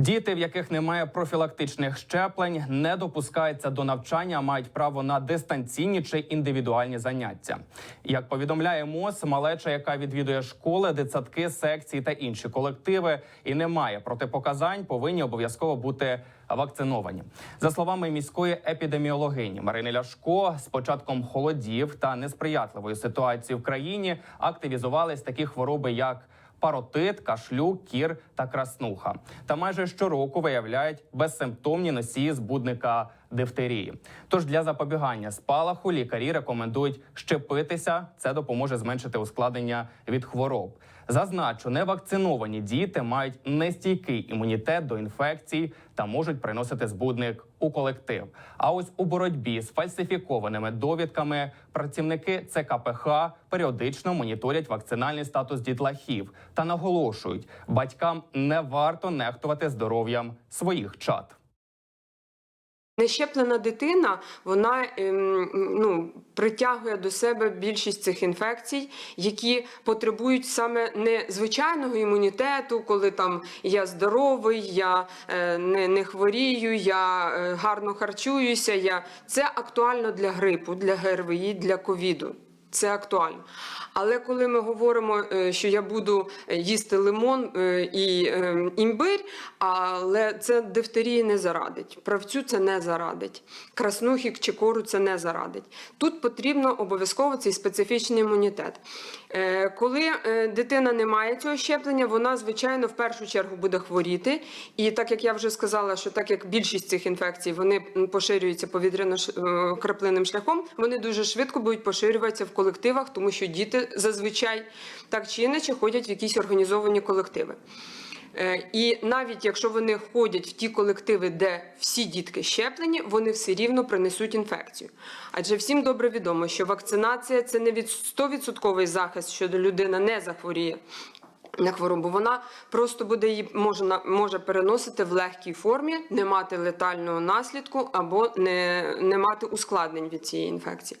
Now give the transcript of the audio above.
Діти, в яких немає профілактичних щеплень, не допускаються до навчання, мають право на дистанційні чи індивідуальні заняття. Як повідомляє МОЗ, малеча, яка відвідує школи, дитсадки, секції та інші колективи, і не має протипоказань, повинні обов'язково бути вакциновані. За словами міської епідеміологині Марини Ляшко, з початком холодів та несприятливої ситуації в країні активізувались такі хвороби, як паротит, кашлюк, кір та краснуха. Та майже щороку виявляють безсимптомні носії збудника дифтерії. Тож для запобігання спалаху лікарі рекомендують щепитися. Це допоможе зменшити ускладнення від хвороб. Зазначу, невакциновані діти мають нестійкий імунітет до інфекцій та можуть приносити збудник у колектив. А ось у боротьбі з фальсифікованими довідками працівники ЦКПХ періодично моніторять вакцинальний статус дітлахів та наголошують, батькам не варто нехтувати здоров'ям своїх чад. Нещеплена дитина вона ем, ну, притягує до себе більшість цих інфекцій, які потребують саме не звичайного імунітету, коли там я здоровий, я е, не, не хворію, я е, гарно харчуюся. Я... Це актуально для грипу, для ГРВІ, для ковіду. Це актуально. Але коли ми говоримо, е, що я буду їсти лимон е, і е, імбирь, але це дифтерії не зарадить. Правцю це не зарадить. Краснухи чи кору це не зарадить. Тут потрібно обов'язково цей специфічний імунітет. Коли дитина не має цього щеплення, вона, звичайно, в першу чергу буде хворіти. І так як я вже сказала, що так як більшість цих інфекцій вони поширюються повітряно-краплинним шляхом, вони дуже швидко будуть поширюватися в колективах, тому що діти зазвичай так чи інакше ходять в якісь організовані колективи. Е, І навіть якщо вони ходять в ті колективи, де всі дітки щеплені, вони все рівно принесуть інфекцію. Адже всім добре відомо, що вакцинація це не від 100% захист, що людина не захворіє. На хворобу вона просто буде її може, може переносити в легкій формі, не мати летального наслідку або не, не мати ускладнень від цієї інфекції.